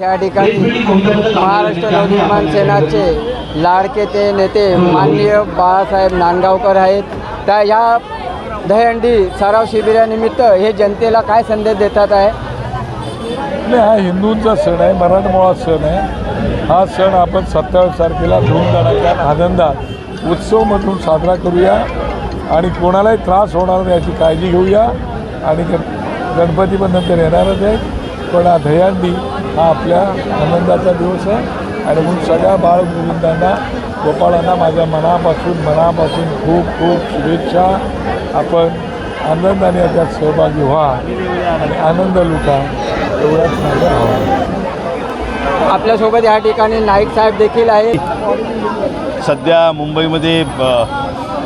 या ठिकाणी महाराष्ट्र नवनिर्माण सेनाचे लाडके ते नेते माननीय बाळासाहेब नांदगावकर आहेत. त्या या दहीहंडी सराव शिबिरानिमित्त हे जनतेला काय संदेश देतात आहे? नाही हा हिंदूंचा सण आहे मराठमोळा सण आहे. हा सण आपण सत्तावीस तारखेला धूमधडाक्यात आनंदात उत्सव म्हणून साजरा करूया आणि कोणालाही त्रास होणार नाही याची काळजी घेऊया. आणि गण गणपती पण नंतर येणारच आहे पण हा दह्यांडी हा आपल्या आनंदाचा दिवस आहे. आणि म्हणून सगळ्या बाळगोविंदांना गोपाळांना माझ्या मनापासून मनापासून खूप खूप शुभेच्छा. आपण आनंदाने याच्यात सहभागी व्हा आणि आनंद लुटा. एवढाच माझं आव्हान आपल्यासोबत या ठिकाणी नाईक साहेब देखील आहेत. सध्या मुंबईमध्ये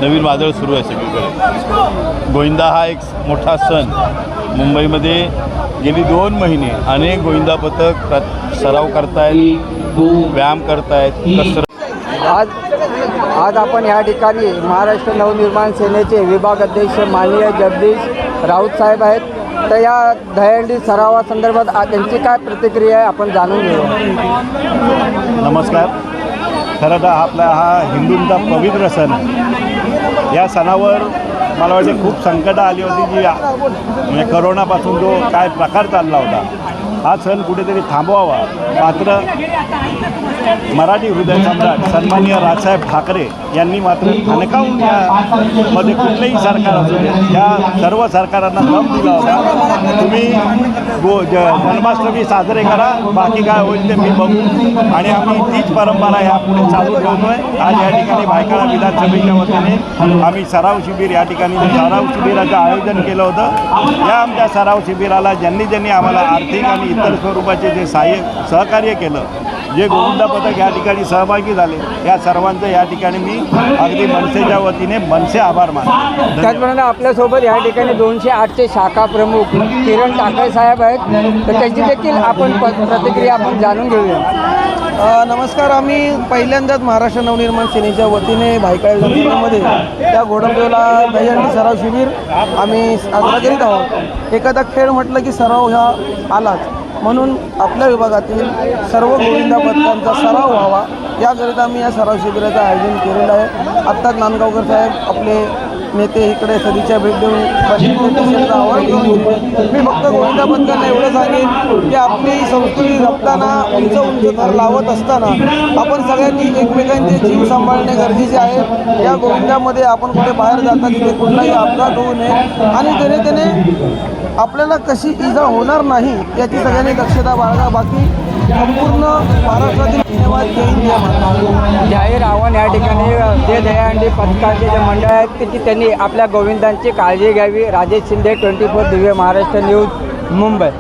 नवीन वादळ सुरू आहे सगळीकडे. गोविंदा हा एक मोठा सण मुंबईमध्ये गेली दोन महिने अनेक गोविंदा पथक सराव करतायत व्यायाम करतायत कसरत आज आज आपण या ठिकाणी महाराष्ट्र नवनिर्माण सेनेचे विभाग अध्यक्ष माननीय जगदीश राऊत साहेब आहेत. तर या दहीहंडी सरावासंदर्भात त्यांची काय प्रतिक्रिया आहे आपण जाणून घेऊया. नमस्कार. खरं तर आपला हा हिंदूंचा पवित्र सण आहे. या सणावर मला वाटते खूप संकटं आली होती जी म्हणजे करोनापासून जो काय प्रकार चालला होता. हा सण कुठेतरी थांबवावा. मात्र मराठी हृदय सम्राट सन्माननीय राजसाहेब ठाकरे यांनी मात्र ठणकावून यामध्ये कुठलंही सरकार असू दे या सर्व सरकारांना दम दिला होता. तुम्ही गो जन्माष्टमी साजरे करा बाकी काय होईल ते मी बघू. आणि आम्ही तीच परंपरा यापुढे चालू ठेवतोय. आज या ठिकाणी भायखळा विधानसभेच्या वतीने आम्ही सराव शिबिर या ठिकाणी सराव शिबिराचं आयोजन केलं होतं. या आमच्या सराव शिबिराला ज्यांनी ज्यांनी आम्हाला आर्थिक आणि इतर स्वरूपाचे जे सहाय्य सहकार्य केलं जे गोविंदा पथक या ठिकाणी सहभागी झाले या सर्वांचं या ठिकाणी मी अगदी मनसेच्या वतीने मनसे आभार मानतो. त्याचप्रमाणे आपल्यासोबत या ठिकाणी दोनशे आठचे शाखा प्रमुख किरण टाकळे साहेब आहेत. तर त्याची देखील आपण प्रतिक्रिया आपण जाणून घेऊया. नमस्कार आम्ही पहिल्यांदाच महाराष्ट्र नवनिर्माण सेनेच्या वतीने भायखळा विधानसभेमध्ये त्या घोडमदेवला दहीहंडी सराव शिबिर आम्ही साजरा करीत आहोत. एखादा खेळ म्हटलं की सराव ह्या आलाच. म्हणून आपल्या विभागातील सर्व गोविंदा पथकांचा सराव व्हावा. याकरिता आम्ही या सराव शिबिराचं आयोजन केलेलं आहे. आत्ताच नांदगावकर साहेब आपले नेते इकडे सदीच्या भेट देऊन वाशिम आवाज घेऊन मी फक्त गोविंदा पथकांना एवढं सांगेन की आपली संस्कृती जपताना उंच उंच थर लावत असताना आपण सगळ्यांनी एकमेकांचे जीव सांभाळणे गरजेचे आहे. या गोविंदामध्ये आपण कुठे बाहेर जाता तिथे कुठलाही अपघात होऊ नये. आणि त्याने त्याने आपल्याला कशी इजा होणार नाही याची सगळ्यांनी दक्षता बाळगा. बाकी संपूर्ण महाराष्ट्रातील धन्यवाद. जय जाहीर आव्हान या ठिकाणी जे दहीहंडी पथकाचे जे मंडळ आहेत त्याची त्यांनी आपल्या गोविंदांची काळजी घ्यावी. Rajesh Shinde twenty four Divya Maharashtra news Mumbai.